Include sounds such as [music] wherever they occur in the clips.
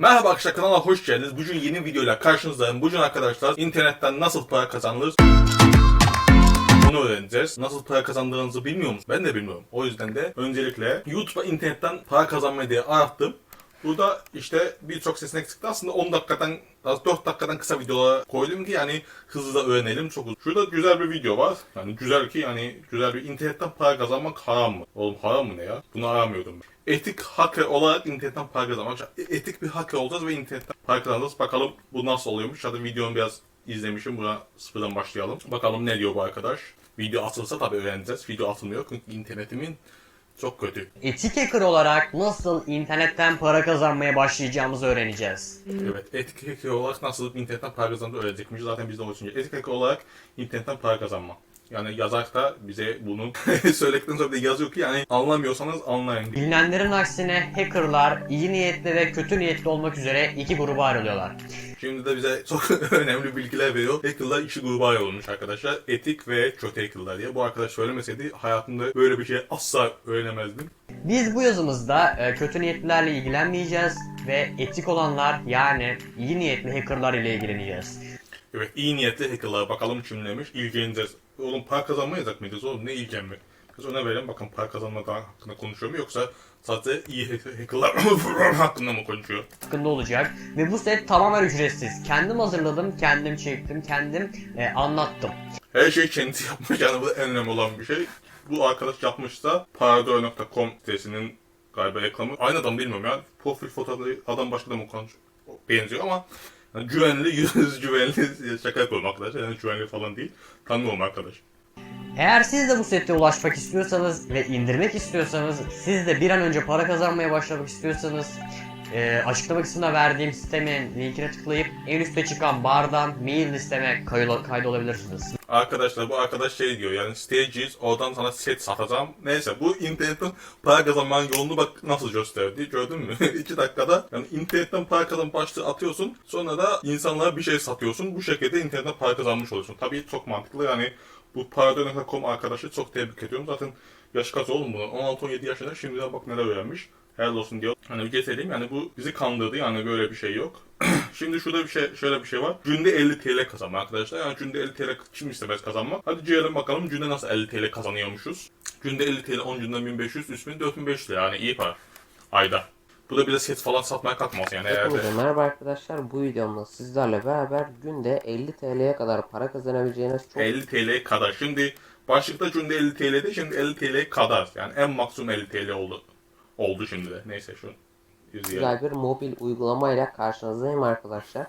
Merhaba arkadaşlar kanala hoş geldiniz. Bugün yeni videoyla karşınızdayım. Bugün arkadaşlar internetten nasıl para kazanılır bunu öğreneceğiz. Nasıl para kazandığınızı bilmiyor musunuz? Ben de bilmiyorum. O yüzden de öncelikle YouTube'a internetten para kazanmayı diye arattım. Burada işte birçok seçenek çıktı. Aslında 10 dakikadan, az 4 dakikadan kısa videolar koydum ki yani hızlı da öğrenelim. Çok uzun. Şurada güzel bir video var. Yani güzel ki yani güzel bir internetten para kazanmak haram mı? Oğlum haram mı ne ya? Bunu aramıyordum. Etik hacker olarak internetten para kazanmak. Etik bir hacker olacağız ve internetten para kazanacağız. Bakalım bu nasıl oluyormuş. Hadi videomu biraz izlemişim. Buna sıfırdan başlayalım. Bakalım ne diyor bu arkadaş. Video atılsa tabii öğreneceğiz. Video atılmıyor çünkü internetimin çok kötü. Etik hacker olarak nasıl internetten para kazanmaya başlayacağımızı öğreneceğiz. Evet, etik hacker olarak nasıl internetten para kazandığını öğrenecekmiş. Zaten biz de o için. Etik hacker olarak internetten para kazanma. Yani yazar da bize bunu [laughs] söyledikten sonra bir yazıyor ki yani anlamıyorsanız anlayın. Bilinenlerin aksine hackerlar iyi niyetli ve kötü niyetli olmak üzere iki gruba ayrılıyorlar. Şimdi de bize çok [laughs] önemli bilgiler veriyor. Hackerlar iki gruba ayrılmış arkadaşlar. Etik ve kötü hackerlar diye. Bu arkadaş söylemeseydi hayatımda böyle bir şey asla öğrenemezdim. Biz bu yazımızda e, kötü niyetlilerle ilgilenmeyeceğiz ve etik olanlar yani iyi niyetli hackerlar ile ilgileneceğiz. Evet iyi niyetli hackerlar bakalım kimlemiş ilgileneceğiz. Oğlum para kazanmayacak mıyız oğlum ne ilgilenmek? Biz ona verelim bakın para kazanmadan hakkında konuşuyor mu yoksa sadece iyi hack- hackerlar [laughs] hakkında mı konuşuyor? hakkında olacak ve bu set tamamen ücretsiz. Kendim hazırladım, kendim çektim, kendim e, anlattım. Her şey kendisi yapmış yani bu en önemli olan bir şey. Bu arkadaş yapmışsa paradoy.com sitesinin galiba reklamı. Aynı adam bilmiyorum ya. Profil fotoğrafı adam başka da mı konuş benziyor ama yani güvenli, [laughs] yüz güvenli şaka yapıyorum arkadaşlar. Yani güvenli falan değil. Tanımıyorum arkadaş. Eğer siz de bu sete ulaşmak istiyorsanız ve indirmek istiyorsanız, siz de bir an önce para kazanmaya başlamak istiyorsanız, e, açıklama kısmına verdiğim sistemin linkine tıklayıp en üstte çıkan bardan mail listeme kaydo- kaydolabilirsiniz. Arkadaşlar bu arkadaş şey diyor yani stages oradan sana set satacağım. Neyse bu internetten para kazanmanın yolunu bak nasıl gösterdi gördün mü? [laughs] 2 dakikada yani internetten para kazan başlığı atıyorsun sonra da insanlara bir şey satıyorsun. Bu şekilde internetten para kazanmış oluyorsun. Tabii çok mantıklı yani bu paradoy.com arkadaşı çok tebrik ediyorum. Zaten yaş kaç oğlum bunun? 16-17 yaşında şimdiden bak neler öğrenmiş. Helal olsun diyor. Hani bir geçelim yani bu bizi kandırdı yani böyle bir şey yok. Şimdi şurada bir şey şöyle bir şey var. Günde 50 TL kazanma arkadaşlar. Yani günde 50 TL kim istemez kazanmak. Hadi görelim bakalım günde nasıl 50 TL kazanıyormuşuz. Günde 50 TL 10 günden 1500 3000 4500 lira yani iyi para. Ayda. Bu da bize set falan satmaya kalkmaz yani eğer de. Merhaba arkadaşlar. Bu videomda sizlerle beraber günde 50 TL'ye kadar para kazanabileceğiniz çok 50 TL kadar. Şimdi başlıkta günde 50 TL'de şimdi 50 TL kadar. Yani en maksimum 50 TL oldu. Oldu şimdi de. Neyse şu güzel bir mobil uygulamayla karşınızdayım arkadaşlar.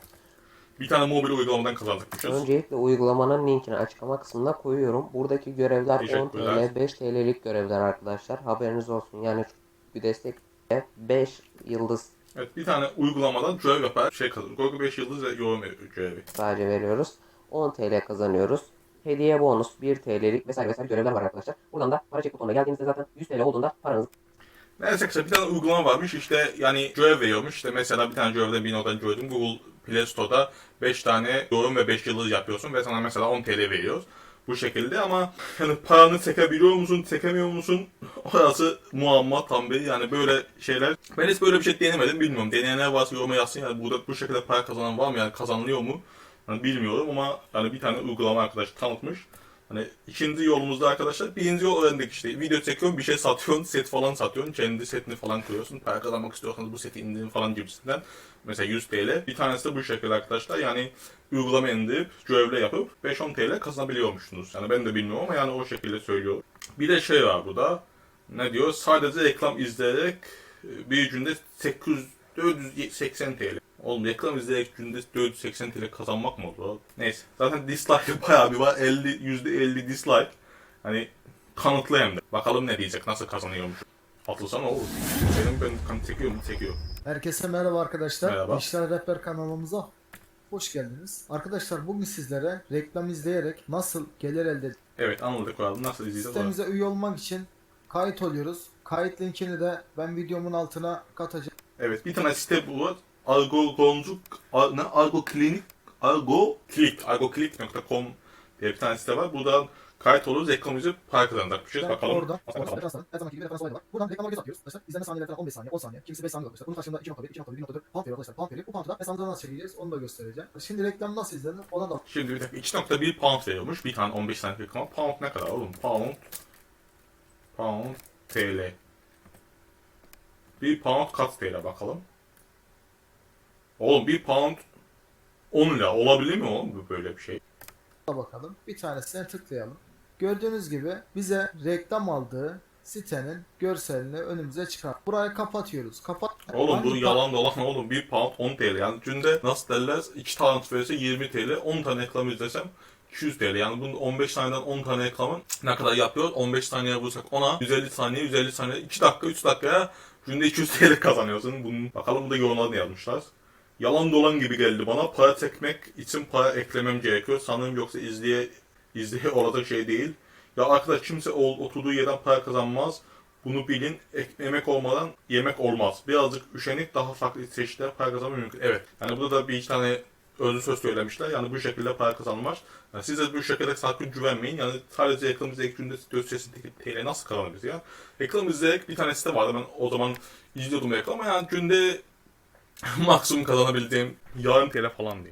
Bir tane mobil uygulamadan kazandıkmışız. Öncelikle uygulamanın linkini açıklama kısmına koyuyorum. Buradaki görevler 10 Teşekkürler. TL, 5 TL'lik görevler arkadaşlar. Haberiniz olsun. Yani bir destek 5 yıldız Evet bir tane uygulamadan görev yapar şey kazanır. Google 5 yıldız ve yorum görevi. sadece veriyoruz. 10 TL kazanıyoruz. Hediye bonus 1 TL'lik vesaire vesaire görevler var arkadaşlar. Buradan da para çek butonuna geldiğinizde zaten 100 TL olduğunda paranız Neyse arkadaşlar bir tane uygulama varmış işte yani görev veriyormuş. İşte mesela bir tane görevde bir notadan gördüm. Google Play Store'da 5 tane yorum ve 5 yıldız yapıyorsun ve sana mesela 10 TL veriyoruz. Bu şekilde ama yani paranı çekebiliyor musun, çekemiyor musun? [laughs] Orası muamma tam bir yani böyle şeyler. Ben hiç böyle bir şey denemedim bilmiyorum. Deneyenler varsa yoruma yazsın yani burada bu şekilde para kazanan var mı yani kazanılıyor mu? Yani bilmiyorum ama yani bir tane uygulama arkadaş tanıtmış. Hani ikinci yolumuzda arkadaşlar birinci yol öğrendik işte. Video çekiyorsun bir şey satıyorsun set falan satıyorsun. Kendi setini falan kuruyorsun. Para kazanmak istiyorsanız bu seti indirin falan gibisinden. Mesela 100 TL. Bir tanesi de bu şekilde arkadaşlar. Yani uygulama indirip görevle yapıp 5-10 TL kazanabiliyormuşsunuz. Yani ben de bilmiyorum ama yani o şekilde söylüyor. Bir de şey var burada. Ne diyor? Sadece reklam izleyerek e, bir günde 800 480 TL. Oğlum reklam izleyerek günde 480 TL kazanmak mı oldu? Neyse. Zaten dislike [laughs] bayağı bir var. 50, %50 dislike. Hani kanıtlı hem de. Bakalım ne diyecek, nasıl kazanıyormuş. Atılsana oğlum. Benim ben kan çekiyorum, çekiyor. Herkese merhaba arkadaşlar. Merhaba. İşler Rehber kanalımıza hoş geldiniz. Arkadaşlar bugün sizlere reklam izleyerek nasıl gelir elde Evet anladık bakalım. Nasıl izleyeceğiz? Sitemize üye olmak için kayıt oluyoruz. Kayıt linkini de ben videomun altına katacağım. Evet bir tane site bu var. Argo Goncuk, Ar- ne? Argo Klinik, Argo Click, argoclick.com diye bir tane site var. Buradan kayıt oluruz reklamımızı para kazanacakmışız. Ben Bakalım. Oradan referans alalım. Her zamanki gibi referans olayı var. Buradan reklamları göz atıyoruz. Arkadaşlar izleme saniyeleri falan 15 saniye, 10 saniye, kimisi 5 saniye arkadaşlar. Bunun karşılığında 2.1, 2.1, 1.4 pound veriyor arkadaşlar. Pound veriyor. Bu pound'u da hesabımıza nasıl çekeceğiz onu da göstereceğim. Şimdi reklam nasıl izlenir ona da Şimdi bir dakika 2.1 pound veriyormuş. Bir tane 15 tane reklama. Pound ne kadar oğlum? Pound. Pound TL. Bir pound kaç TL bakalım. Oğlum bir pound 10 lira olabilir mi oğlum bu böyle bir şey? bakalım. Bir tanesine tıklayalım. Gördüğünüz gibi bize reklam aldığı sitenin görselini önümüze çıkar. Burayı kapatıyoruz. Kapat. Oğlum bu yalan dolan oğlum. Bir pound 10 TL. Yani günde nasıl derler 2 tane verse 20 TL. 10 tane reklam izlesem 200 TL. Yani bunun 15 taneden 10 tane reklamın ne kadar yapıyor? 15 taneye vursak ona 150 saniye 150 saniye 2 dakika 3 dakikaya günde 200 TL kazanıyorsun. Bunun, bakalım burada yorumlarını yazmışlar. Yalan dolan gibi geldi bana. Para çekmek için para eklemem gerekiyor. Sanırım yoksa izleye izleye [laughs] olacak şey değil. Ya arkadaş kimse oturduğu yerden para kazanmaz. Bunu bilin. Ek- emek olmadan yemek olmaz. Birazcık üşenip daha farklı çeşitler para kazanmak mümkün. Evet. Yani burada da bir iki tane özlü söz söylemişler. Yani bu şekilde para kazanılmaz. Yani siz de bu şekilde sakın güvenmeyin. Yani sadece reklam izleyerek günde 4 TL nasıl kazanırız ya? İzleyerek bir tane site vardı. Ben o zaman izliyordum reklam ama yani günde [laughs] maksimum kazanabildiğim yarım TL falandı ya.